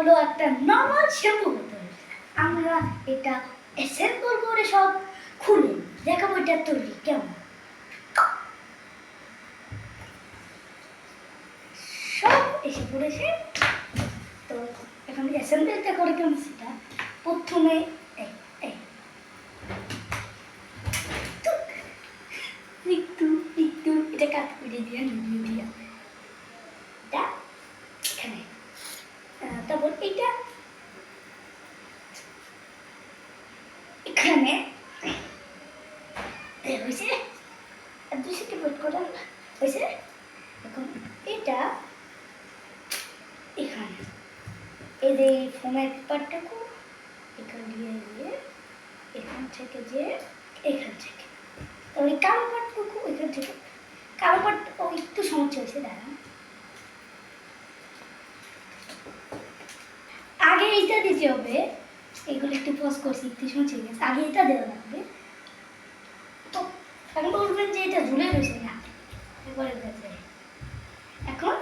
হলো একটা normal shampoo বোতল আমরা এটা অ্যাসেম্বল করে সব খুলে দেখাবো এটা তৈরি কেমন। সব এসে পড়েছে। তো এখন অ্যাসেম্বলটা করে কেমন সেটা প্রথমে একটু একটু, এটা কাট করে দিয়ে দিয়া এটা এখানে আহ, তারপর এটা এখানে। এখন দিয়ে এখান থেকে এখান থেকে। কালো পাটটুকু এখান থেকে। একটু সমস্যা হয়েছে দাঁড়ান এইটা দিতে হবে এগুলো একটু পজ করছি, একটু শুনছি আগে এটা দেওয়া লাগবে। তো এখন বলবেন যে এটা ঝুলে রয়েছে না। এবারে এখন